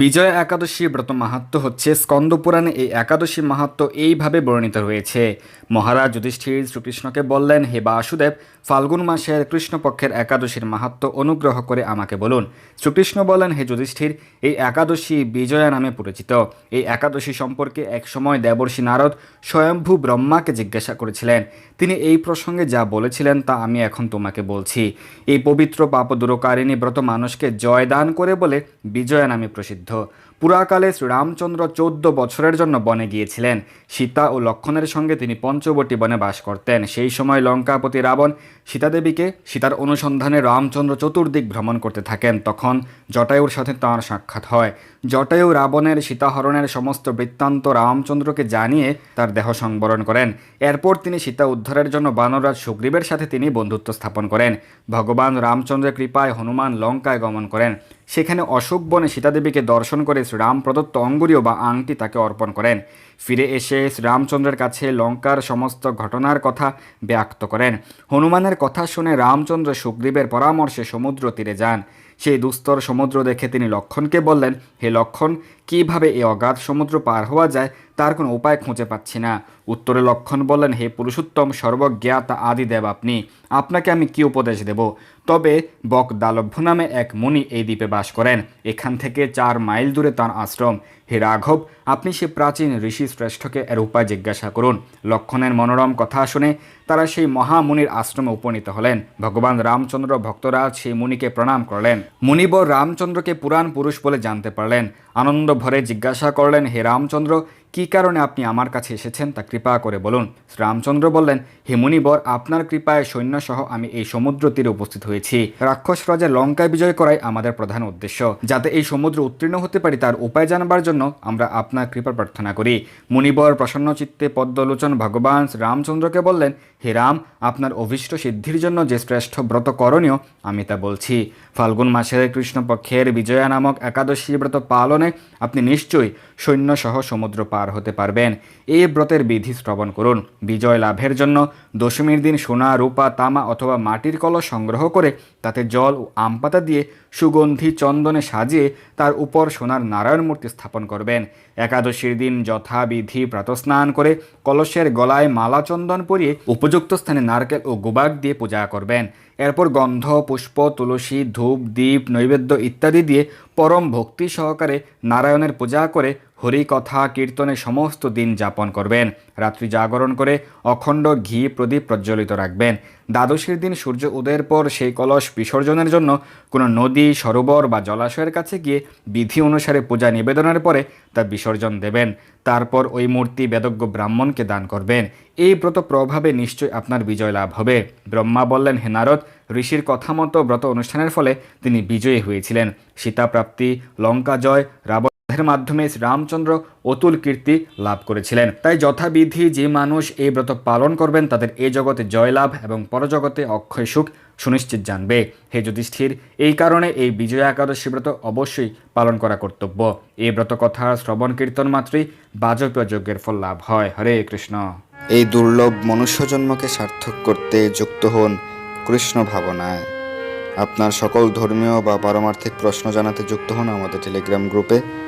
বিজয় একাদশী ব্রত মাহাত্ম হচ্ছে স্কন্দ পুরাণে এই একাদশী মাহাত্ম এইভাবে বর্ণিত রয়েছে মহারাজ যুধিষ্ঠির শ্রীকৃষ্ণকে বললেন, হে বাসুদেব, ফাল্গুন মাসের কৃষ্ণপক্ষের একাদশীর মাহাত্ম অনুগ্রহ করে আমাকে বলুন। শ্রীকৃষ্ণ বললেন, হে যুধিষ্ঠির, এই একাদশী বিজয়া নামে পরিচিত। এই একাদশী সম্পর্কে একসময় দেবর্ষী নারদ স্বয়ম্ভু ব্রহ্মাকে জিজ্ঞাসা করেছিলেন। তিনি এই প্রসঙ্গে যা বলেছিলেন তা আমি এখন তোমাকে বলছি। এই পবিত্র পাপ দুরকারিণী ব্রত মানুষকে জয়দান করে বলে বিজয়া নামে প্রসিদ্ধ। পুরাকালে শ্রীরামচন্দ্র চৌদ্দ বছরের জন্য বনে গিয়েছিলেন। সীতা ও লক্ষণের সঙ্গে তিনি পঞ্চবটী বনে বাস করতেন। সেই সময় লঙ্কাপতি রাবণ সীতাদেবীকে সীতার অনুসন্ধানে রামচন্দ্র চতুর্দিক ভ্রমণ করতে থাকেন। তখন জটায়ুর সাথে তাঁর সাক্ষাৎ হয়। জটায়ু রাবণের সীতাহরণের সমস্ত বৃত্তান্ত রামচন্দ্রকে জানিয়ে তার দেহ সংবরণ করেন। এরপর তিনি সীতা উদ্ধারের জন্য বানররাজ সুগ্রীবের সাথে তিনি বন্ধুত্ব স্থাপন করেন। ভগবান রামচন্দ্রের কৃপায় হনুমান লঙ্কায় গমন করেন। সেখানে অশোক বনে সীতাদেবীকে দর্শন করে শ্রীরাম প্রদত্ত অঙ্গুরীয় বা আংটি তাকে অর্পণ করেন। ফিরে এসে শ্রীরামচন্দ্রের কাছে লঙ্কার সমস্ত ঘটনার কথা ব্যক্ত করেন। হনুমানের কথা শুনে রামচন্দ্র সুগ্রীবের পরামর্শে সমুদ্র তীরে যান। সেই দুস্তর সমুদ্র দেখে তিনি লক্ষণকে বললেন, হে লক্ষণ, কীভাবে এই অগাধ সমুদ্র পার হওয়া যায় তার কোনো উপায় খুঁজে পাচ্ছি না? উত্তরে লক্ষণ বললেন, হে পুরুষোত্তম, সর্বজ্ঞাতা আদি দেব আপনি, আপনাকে আমি কি উপদেশ দেব? তবে বক দালভ্য নামে এক মুনি এই দ্বীপে বাস করেন। এখান থেকে চার মাইল দূরে তার আশ্রম। হে রাঘব, আপনি সে প্রাচীন ঋষি শ্রেষ্ঠকে এর উপায় জিজ্ঞাসা করুন। লক্ষণের মনোরম কথা শুনে তারা সেই মহামুনির আশ্রমে উপনীত হলেন। ভগবান রামচন্দ্র ভক্তরাজ সেই মুনিকে প্রণাম করলেন। মুনিবর রামচন্দ্রকে পুরাণ পুরুষ বলে জানতে পারলেন। আনন্দ ভরে জিজ্ঞাসা করলেন হে রামচন্দ্র কী কারণে আপনি আমার কাছে এসেছেন তা কৃপা করে বলুন। রামচন্দ্র বললেন, হে মুনিবর, আপনার কৃপায় সৈন্যসহ আমি এই সমুদ্র তীরে উপস্থিত হয়েছি। রাক্ষস রাজা লঙ্কায় বিজয় করাই আমাদের প্রধান উদ্দেশ্য। যাতে এই সমুদ্র উত্তীর্ণ হতে পারি, তার উপায় জানবার জন্য আমরা আপনার কৃপা প্রার্থনা করি। মুনিবর প্রসন্ন চিত্তে পদ্মলোচন ভগবান রামচন্দ্রকে বললেন, হে রাম, আপনার অভীষ্ট সিদ্ধির জন্য যে শ্রেষ্ঠ ব্রত করণীয়, আমি তা বলছি। ফাল্গুন মাসের কৃষ্ণপক্ষের বিজয়া নামক একাদশী ব্রত পালনে আপনি নিশ্চয়ই সৈন্যসহ সমুদ্র পার হতে পারবেন। এই ব্রতের বিধি শ্রবণ করুন। বিজয় লাভের জন্য দশমীর দিন সোনা, রূপা, তামা অথবা মাটির কলস সংগ্রহ করে তাতে জল ও আম পাতা দিয়ে সুগন্ধি চন্দনে সাজিয়ে তার উপর সোনার নারায়ণ মূর্তি স্থাপন করবেন। একাদশীর দিন যথাবিধি প্রাতস্নান করে কলসের গলায় মালা চন্দন পরিয়ে উপযুক্ত স্থানে নারকেল ও গোবাক দিয়ে পূজা করবেন। এরপর গন্ধ, পুষ্প, তুলসী, ধূপ দ্বীপ নৈবেদ্য ইত্যাদি দিয়ে পরম ভক্তি সহকারে নারায়ণের পূজা করে হরি কথা কীর্তনে সমস্ত দিন যাপন করবেন। রাত্রি জাগরণ করে অখণ্ড ঘি প্রদীপ প্রজ্বলিত রাখবেন। দ্বাদশীর দিন সূর্য উদয়ের পর সেই কলস বিসর্জনের জন্য কোনো নদী, সরোবর বা জলাশয়ের কাছে গিয়ে বিধি অনুসারে পূজা নিবেদনের পরে তা বিসর্জন দেবেন। তারপর ওই মূর্তি বেদজ্ঞ ব্রাহ্মণকে দান করবেন। এই ব্রত প্রভাবে নিশ্চয়ই আপনার বিজয় লাভ হবে। ব্রহ্মা বললেন, হে নারদ, ঋষির কথা মতো ব্রত অনুষ্ঠানের ফলে তিনি বিজয়ী হয়েছিলেন। সীতাপ্রাপ্তি, লঙ্কা জয়, রাবণ এর মাধ্যমে রামচন্দ্র অতুল কীর্তি লাভ করেছিলেন। তাই যথাবিধি যে মানুষ এই ব্রত পালন করবেন, তাদের এই জগতে জয়লাভ এবং পরজগতে অক্ষয় সুখ সুনিশ্চিত জানবে। হে যুধিষ্ঠির, এই কারণে এই বিজয়া একাদশী ব্রত অবশ্যই পালন করা কর্তব্য। এই ব্রত কথা শ্রবণ কীর্তন মাত্রই বাজপেয় যজ্ঞের ফল লাভ হয়। হরে কৃষ্ণ। এই দুর্লভ মনুষ্য জন্মকে সার্থক করতে যুক্ত হন কৃষ্ণ ভাবনায়। আপনার সকল ধর্মীয় বা পারমার্থিক প্রশ্ন জানাতে যুক্ত হন আমাদের টেলিগ্রাম গ্রুপে।